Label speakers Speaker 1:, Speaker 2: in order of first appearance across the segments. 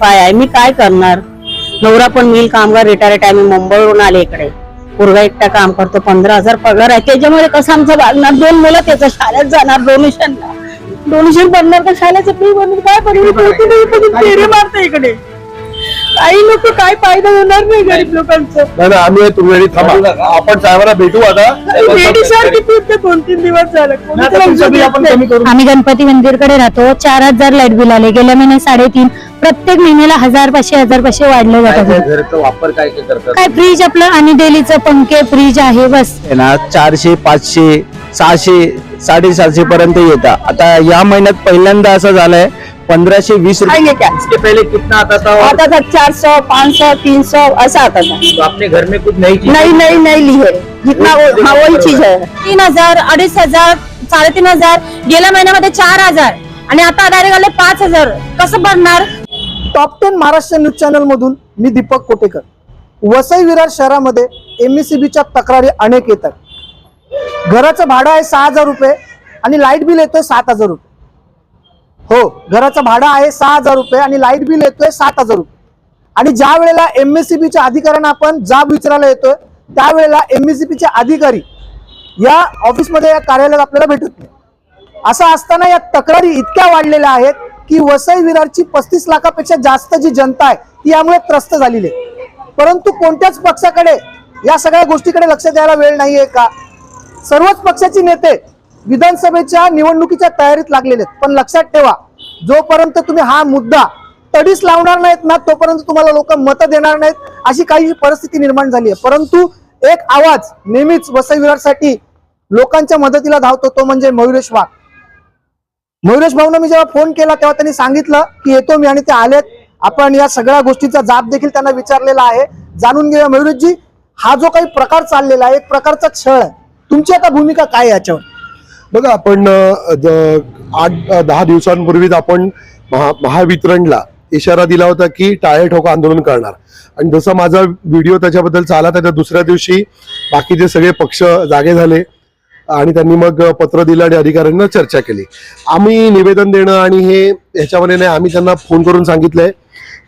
Speaker 1: Five आहे. मी काय करणार? नवरा पण मिल कामगार रिटायर्ड आहे. मी मुंबईवरून आले इकडे. पोरगा एकटा काम करतो. पंधरा हजार पगार आहे. त्याच्यामध्ये कसं आमचं वागणार? दोन मुलं त्याचं शाळेत जाणार डोनेशनला डोनेशन भरणार का? शाळेचं फी भरणार काय पडेल मारते इकडे. काही लोक काय फायदा होणार नाही गरीब लोकांचं.
Speaker 2: नाही नाही, आम्ही तुम्ही वेळी थांबा. आपण साहेबांना भेटू आता.
Speaker 1: दोन तीन दिवस झाले. कोणी तर
Speaker 2: तुमचं बिल आपण
Speaker 1: नाही.
Speaker 2: कमी करू.
Speaker 3: आम्ही गणपती मंदिरकडे राहतो. चार हजार लाइट बिल आले. गेल्या महिन्यात साडेतीन. प्रत्येक महिन्याला हजार पाचशे हजार पाचशे वाढले
Speaker 4: काय
Speaker 3: जातात.
Speaker 4: घरचा वापर काय काय करतात?
Speaker 3: काय फ्रीज आपलं आणि डेलीचं पंखे फ्रीज आहे बस.
Speaker 5: आहे ना चारशे पाचशे सहाशे साडेसातशे पर्यंत येतात. आता या महिन्यात पहिल्यांदा असं झालंय पंधराशे वीस रुपये.
Speaker 1: आएंगे क्या?
Speaker 4: इसके पहले कितना आता था और
Speaker 1: आता था चार सौ पाँच सौ तीन सौ ऐसा आता था।
Speaker 4: तो आपने घर में कुछ नई चीज
Speaker 1: नहीं नहीं नहीं ली है। जितना वो हाँ वही चीज है।
Speaker 3: तीन हजार अडीच हजार साडेतीन हजार गेल्या महिन्यामध्ये चार हजार। आणि आता डायरेक्ट आले पाच हजार। कसं भरणार?
Speaker 6: Top ten Maharashtra news channel मधून मी दीपक कोटेकर. वसई विरार शहरामध्ये एमएससीबीच्या तक्रारी अनेक येतात. घराचं भाडं आहे सहा हजार रुपये आणि लाइट बिल येतोय सात हजार रुपये. हो घराचं भाडं आहे सहा हजार रुपये आणि लाइट बिल येतोय सात हजार रुपये. आणि ज्या वेळेला एमएससीबीच्या अधिकाऱ्यांना आपण जाब विचारायला येतोय त्यावेळेला एम एस सी बीचे अधिकारी या ऑफिसमध्ये या कार्यालयात आपल्याला भेटत नाही. असं असताना या तक्रारी इतक्या वाढलेल्या आहेत की वसई विरारची पस्तीस लाखापेक्षा जास्त जी जनता आहे ती यामुळे त्रस्त झालेली आहे. परंतु कोणत्याच पक्षाकडे या सगळ्या गोष्टीकडे लक्ष द्यायला वेळ नाहीये का? सर्वच पक्षाचे नेते विधानसभेच्या निवडणुकीच्या तयारीत लागलेले आहेत. पण लक्षात ठेवा जोपर्यंत तुम्ही हा मुद्दा तडीस लावणार नाहीत ना तोपर्यंत तुम्हाला लोक मतं देणार नाहीत अशी काही परिस्थिती निर्माण झाली आहे. परंतु एक आवाज नेहमीच वसईविरासाठी लोकांच्या मदतीला धावतो तो म्हणजे मयुरेश वाघ. मयुरेश भाऊनं मी जेव्हा फोन केला तेव्हा त्यांनी सांगितलं की येतो मी आणि ते आलेत. आपण या सगळ्या गोष्टीचा जाब देखील त्यांना विचारलेला आहे. जाणून घेऊया मयुरेशजी हा जो काही प्रकार चाललेला आहे एक प्रकारचा छळ आहे. तुमची आता भूमिका काय याच्यावर?
Speaker 2: बघा आपण द- आठ दहा दिवसांपूर्वीच आपण महा महावितरणला इशारा दिला होता की टाळे ठोका आंदोलन करणार. आणि जसा माझा व्हिडिओ त्याच्याबद्दल चालला त्याच्या दुसऱ्या दिवशी बाकीचे सगळे पक्ष जागे झाले आणि त्यांनी मग पत्र दिलं आणि अधिकाऱ्यांना चर्चा केली. आम्ही निवेदन देणं आणि हे ह्याच्यामध्ये नाही आम्ही त्यांना फोन करून सांगितलंय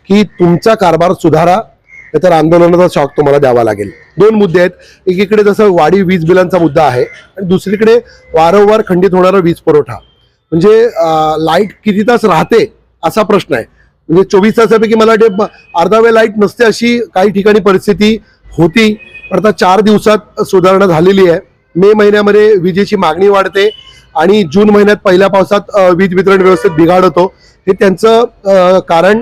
Speaker 2: की तुमचा कारभार सुधारा तर आंदोलनाचा शॉक तुम्हाला द्यावा लागेल. दोन मुद्दे आहेत. एकीकडे जसं वाढी वीज बिलांचा मुद्दा आहे आणि दुसरीकडे वारंवार खंडित होणारा वीज पुरवठा. म्हणजे लाइट किती तास राहते असा प्रश्न आहे. म्हणजे चोवीस तासापैकी मला वाटते अर्धा वेळ लाइट नसते अशी काही ठिकाणी परिस्थिती होती. आता चार दिवसात सुधारणा झालेली आहे. मे महिन्यामध्ये विजेची मागणी वाढते आणि जून महिन्यात पहिल्या पावसात वीज वितरण व्यवस्थेत बिघाड होतो. हे त्यांचं कारण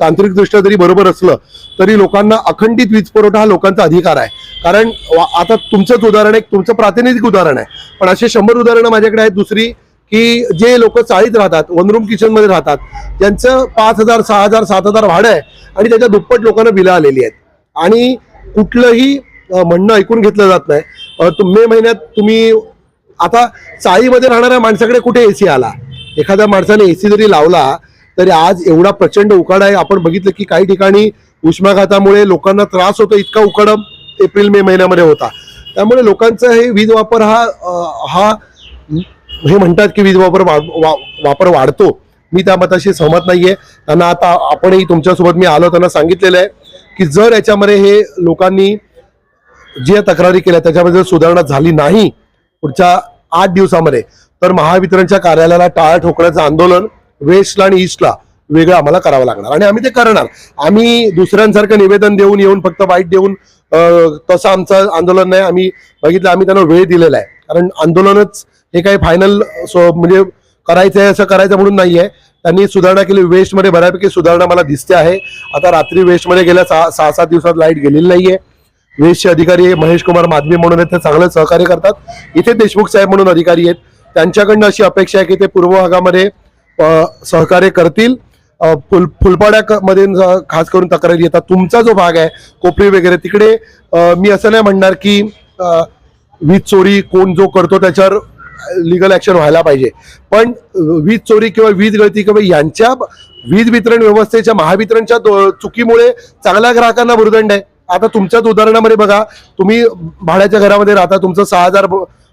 Speaker 2: तांत्रिकदृष्ट्या जरी बरोबर असलं तरी लोकांना अखंडित वीज पुरवठा हा लोकांचा अधिकार आहे. कारण वा- आता तुमचंच उदाहरण आहे तुमचं प्रातिनिधिक उदाहरण आहे. पण असे शंभर उदाहरणं माझ्याकडे आहेत. दुसरी की जे लोक चाळीत राहतात वन रूम राहतात त्यांचं पाच हजार सहा हजार सात हजार भाडं आहे आणि त्याच्या दुप्पट लोकांना बिलं आलेली आहेत. आणि कुठलंही म्हणणं ऐकून घेतलं जात नाही. मे महिन्यात तुम्ही आता चाळीमध्ये राहणाऱ्या माणसाकडे कुठे एसी आला? एखाद्या माणसाने एसी जरी लावला तरी आज एवढा प्रचंड उकाडा आहे. आपण बघितलं की काही ठिकाणी उष्माघातामुळे लोकांना त्रास होतो इतका उकाडा एप्रिल मे महिन्यामध्ये होता. त्यामुळे लोकांचा हे वीज वापर हा हा हे म्हणतात की वीज वापर वा वा- वापर वाढतो. मी त्या मताशी सहमत नाहीये. त्यांना आता आपणही तुमच्यासोबत मी आलो त्यांना सांगितलेलं आहे की जर याच्यामध्ये हे लोकांनी जे तक्रारी केल्या त्याच्यामध्ये जर सुधारणा झाली नाही पुढच्या आठ दिवसामध्ये तर महावितरणच्या कार्यालयाला टाळा ठोकण्याचं आंदोलन वेस्टला आणि ईस्टला वेगळं आम्हाला करावं लागणार. आणि आम्ही ते करणार. आम्ही दुसऱ्यांसारखं निवेदन देऊन येऊन फक्त वाईट देऊन तसं आमचं आंदोलन नाही. आम्ही बघितलं आम्ही त्यांना वेळ दिलेला आहे. कारण आंदोलनच हे काही फायनल म्हणजे करायचं आहे असं करायचं म्हणून नाही आहे त्यांनी सुधारणा केली. वेस्टमध्ये बऱ्यापैकी सुधारणा मला दिसते आहे. आता रात्री वेस्टमध्ये गेल्या सहा सहा सात दिवसात लाइट गेलेली नाहीये. वेस्टचे अधिकारी महेश कुमार माधवी म्हणून आहेत. ते चांगलं सहकार्य करतात. इथे देशमुख साहेब म्हणून अधिकारी आहेत. त्यांच्याकडनं अशी अपेक्षा आहे की ते पूर्व भागामध्ये सहकार्य करतील. फुल फुलपाड्यामध्ये खास करून तक्रारी येतात. तुमचा जो भाग आहे कोपरी वगैरे तिकडे मी असं नाही म्हणणार की वीज चोरी कोण जो करतो त्याच्यावर लिगल ॲक्शन व्हायला पाहिजे. पण वीज चोरी किंवा वीज गळती किंवा यांच्या वीज वितरण व्यवस्थेच्या महावितरणच्या दो- चुकीमुळे चांगल्या ग्राहकांना भुर्दंड आहे. आता तुमच्याच उदाहरणामध्ये बघा तुम्ही भाड्याच्या घरामध्ये राहता तुमचं सहा हजार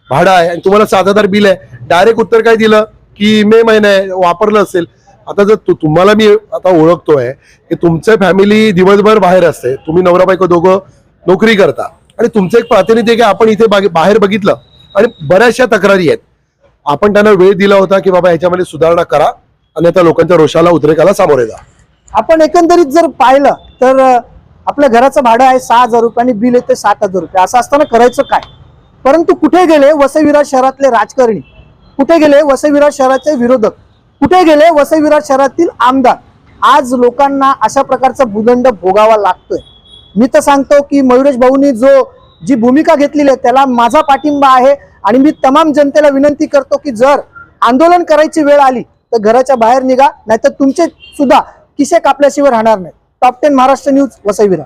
Speaker 2: भाडं आहे आणि तुम्हाला सात हजार बिल आहे. डायरेक्ट उत्तर काय दिलं? की मे महिना आहे वापरलं असेल. आता जर तु- तुम्हाला मी आता ओळखतोय की तुमचे फॅमिली दिवसभर बाहेर असते. तुम्ही नवरा बायको दोघं नोकरी करता. आणि तुमचं एक प्रातिनिधिक आहे की आपण इथे बाहेर बघितलं. आणि बऱ्याचशा तक्रारी आहेत. आपण त्यांना वेळ दिला होता की बाबा ह्याच्यामध्ये सुधारणा करा आणि आता लोकांच्या रोषाला उद्रेकाला सामोरे जा.
Speaker 6: आपण एकंदरीत जर पाहिलं तर आपल्या घराचं भाडं आहे सहा हजार रुपये आणि बिल येते सात हजार रुपये. असं असताना करायचं काय? परंतु कुठे गेले वसईविराज शहरातले राजकारणी? कुठे गेले वसईविराज शहराचे विरोधक? कुठे गेले वसई विरार शहरातील आमदार? आज लोकांना अशा प्रकारचा भूदंड भोगावा लागतोय. मी तर सांगतो की मयुरेश भाऊनी जो जी भूमिका घेतलेली आहे त्याला माझा पाठिंबा आहे आणि मी तमाम जनतेला विनंती करतो की जर आंदोलन करायची वेळ आली तर घराच्या बाहेर निघा नाहीतर तुमचे सुद्धा किसे कापल्याशिवाय राहणार नाही. Top ten Maharashtra news वसईविरा